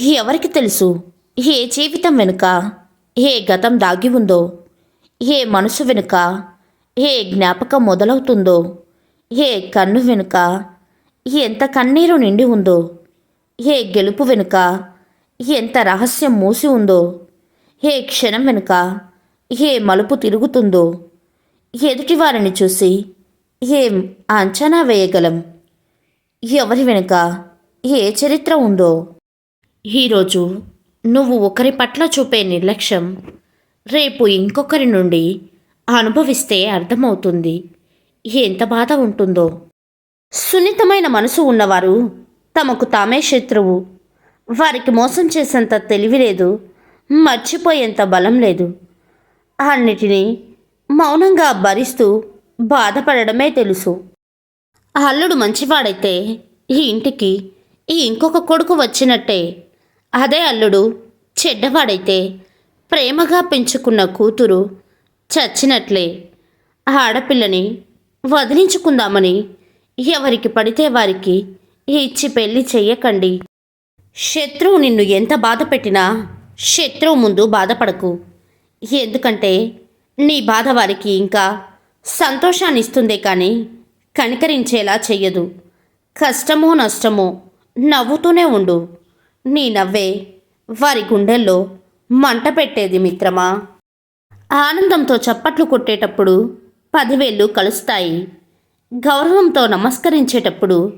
ఎవరికి తెలుసు? ఏ జీవితం వెనుక? ఏ గతం దాగి ఉందో? ఏ మనసు వెనుక? ఏ జ్ఞాపకం మొదలవుతుందో? ఏ కన్ను వెనుక? ఎంత కన్నీరు నిండి ఉందో? ఏ గెలుపు వెనుక? ఎంత రహస్యం మూసి ఉందో? ఏ క్షణం వెనుక? ఏ మలుపు తిరుగుతుందో? ఎదుటివారిని చూసి ఏం అంచనా వేయగలం. ఎవరి వెనుక? ఏ చరిత్ర ఉందో? ఈరోజు నువ్వు ఒకరి పట్ల చూపే నిర్లక్ష్యం రేపు ఇంకొకరి నుండి అనుభవిస్తే అర్థమవుతుంది. ఎంత బాధ ఉంటుందో. సున్నితమైన మనసు ఉన్నవారు తమకు తామే శత్రువు. వారికి మోసం చేసేంత తెలివి లేదు మర్చిపోయేంత బలం లేదు. అన్నిటినీ మౌనంగా భరిస్తూ బాధపడడమే తెలుసు. అల్లుడు మంచివాడైతే ఈ ఇంటికి ఈ ఇంకొక కొడుకు వచ్చినట్టే అదే అల్లుడు. చెడ్డవాడైతే ప్రేమగా పెంచుకున్న కూతురు చచ్చినట్లే. ఆడపిల్లని వదిలించుకుందామని ఎవరికి పడితే వారికి ఇచ్చి పెళ్ళి చెయ్యకండి. శత్రువు నిన్ను ఎంత బాధ పెట్టినా శత్రువు ముందు బాధపడకు. ఎందుకంటే నీ బాధ వారికి ఇంకా సంతోషాన్ని ఇస్తుందే కానీ కనికరించేలా చెయ్యదు. కష్టమో నష్టమో నవ్వుతూనే ఉండు. నీ నవ్వే వారి గుండెల్లో మంట పెట్టేది మిత్రమా? ఆనందంతో చప్పట్లు కొట్టేటప్పుడు పదివేళ్ళు కలుస్తాయి. గౌరవంతో నమస్కరించేటప్పుడు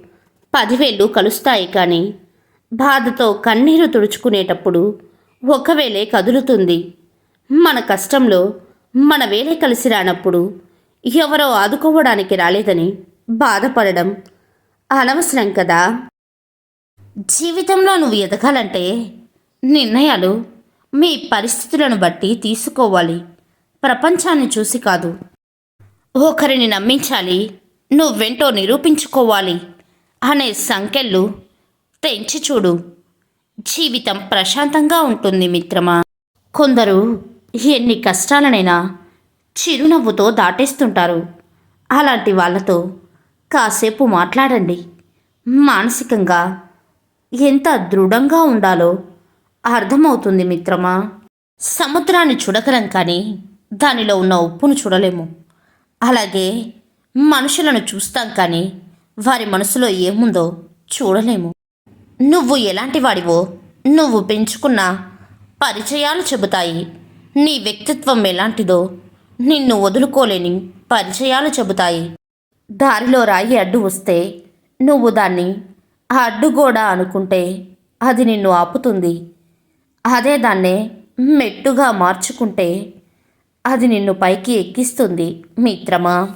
పదివేళ్ళు కలుస్తాయి కానీ బాధతో కన్నీరు తుడుచుకునేటప్పుడు ఒకవేళే కదులుతుంది. మన కష్టంలో మన వేలే కలిసి రానప్పుడు ఎవరో ఆదుకోవడానికి రాలేదని బాధపడడం అనవసరం కదా? జీవితంలో నువ్వు ఎదగాలంటే నిర్ణయాలు మీ పరిస్థితులను బట్టి తీసుకోవాలి. ప్రపంచాన్ని చూసి కాదు. ఒకరిని నమ్మించాలి నువ్వెంటో నిరూపించుకోవాలి అనే సంఖ్యలు తెంచి చూడు. జీవితం ప్రశాంతంగా ఉంటుంది మిత్రమా. కొందరు ఎన్ని కష్టాలనైనా చిరునవ్వుతో దాటేస్తుంటారు. అలాంటి వాళ్ళతో కాసేపు మాట్లాడండి. మానసికంగా ఎంత దృఢంగా ఉండాలో అర్థమవుతుంది మిత్రమా. సముద్రాన్ని చూడగలం కానీ దానిలో ఉన్న ఉప్పును చూడలేము. అలాగే మనుషులను చూస్తాం కానీ వారి మనసులో ఏముందో చూడలేము. నువ్వు ఎలాంటి వాడివో నువ్వు పెంచుకున్న పరిచయాలు చెబుతాయి. నీ వ్యక్తిత్వం ఎలాంటిదో నిన్ను వదులుకోలేని పరిచయాలు చెబుతాయి. దారిలో రాయి అడ్డు వస్తే నువ్వు దాన్ని ఆ అడ్డుగోడ అనుకుంటే అది నిన్ను ఆపుతుంది. అదే దాన్నే మెట్టుగా మార్చుకుంటే అది నిన్ను పైకి ఎక్కిస్తుంది మిత్రమా?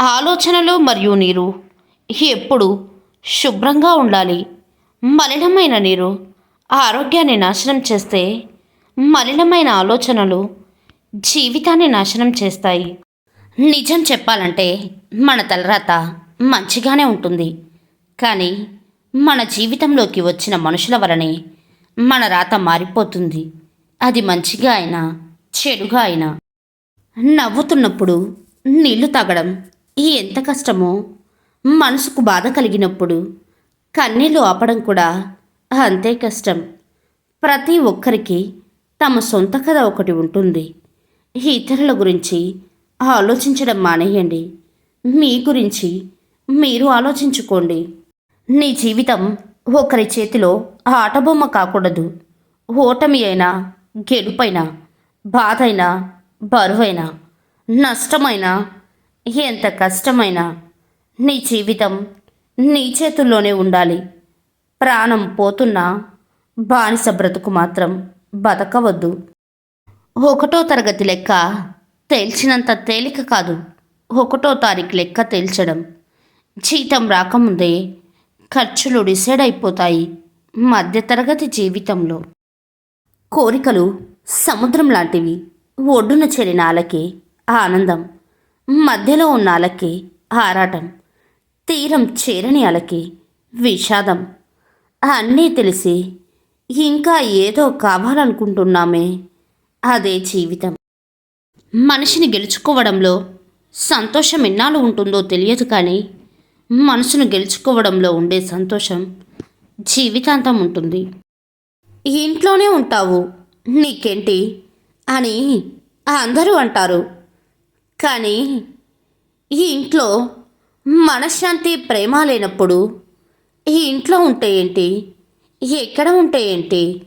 ఆలోచనలు మరియు నీరు ఎప్పుడు శుభ్రంగా ఉండాలి. మలినమైన నీరు ఆరోగ్యాన్ని నాశనం చేస్తే మలినమైన ఆలోచనలు జీవితాన్ని నాశనం చేస్తాయి. నిజం చెప్పాలంటే మన తలరాత మంచిగానే ఉంటుంది. కానీ మన జీవితంలోకి వచ్చిన మనుషుల వలనే మన రాత మారిపోతుంది. అది మంచిగా అయినా చెడుగా అయినా. నవ్వుతున్నప్పుడు నీళ్ళు తాగడం ఎంత కష్టమో మనసుకు బాధ కలిగినప్పుడు కన్నీళ్ళు ఆపడం కూడా అంతే కష్టం. ప్రతి ఒక్కరికి తమ సొంత కథ ఒకటి ఉంటుంది. ఇతరుల గురించి ఆలోచించడం మానేయండి. మీ గురించి మీరు ఆలోచించుకోండి. నీ జీవితం ఒకరి చేతిలో ఆటబొమ్మ కాకూడదు. ఓటమి అయినా గెలుపైనా బాధైనా బరువైనా నష్టమైనా ఎంత కష్టమైనా నీ జీవితం నీ చేతుల్లోనే ఉండాలి. ప్రాణం పోతున్నా బానిస బ్రతుకు మాత్రం బతకవద్దు. ఒకటో తరగతి లెక్క తేల్చినంత తేలిక కాదు. ఒకటో తారీఖు లెక్క తేల్చడం. జీతం రాకముందే ఖర్చులు డిసైడ్ అయిపోతాయి మధ్యతరగతి జీవితంలో. కోరికలు సముద్రం లాంటివి. ఒడ్డున చేరిన అలకే ఆనందం. మధ్యలో ఉన్న అలకే ఆరాటం. తీరం చేరని అలకే విషాదం. అన్నీ తెలిసి ఇంకా ఏదో కావాలనుకుంటున్నామే అదే జీవితం. మనిషిని గెలుచుకోవడంలో సంతోషం ఎన్నాళ్ళు ఉంటుందో తెలియదు కానీ మనసును గెలుచుకోవడంలో ఉండే సంతోషం జీవితాంతం ఉంటుంది. ఈ ఇంట్లోనే ఉంటావు. నీకేంటి? అని అందరూ అంటారు. కానీ ఈ ఇంట్లో మనశ్శాంతి ప్రేమ లేనప్పుడు ఈ ఇంట్లో ఉంటే ఏంటి? ఎక్కడ ఉంటే ఏంటి?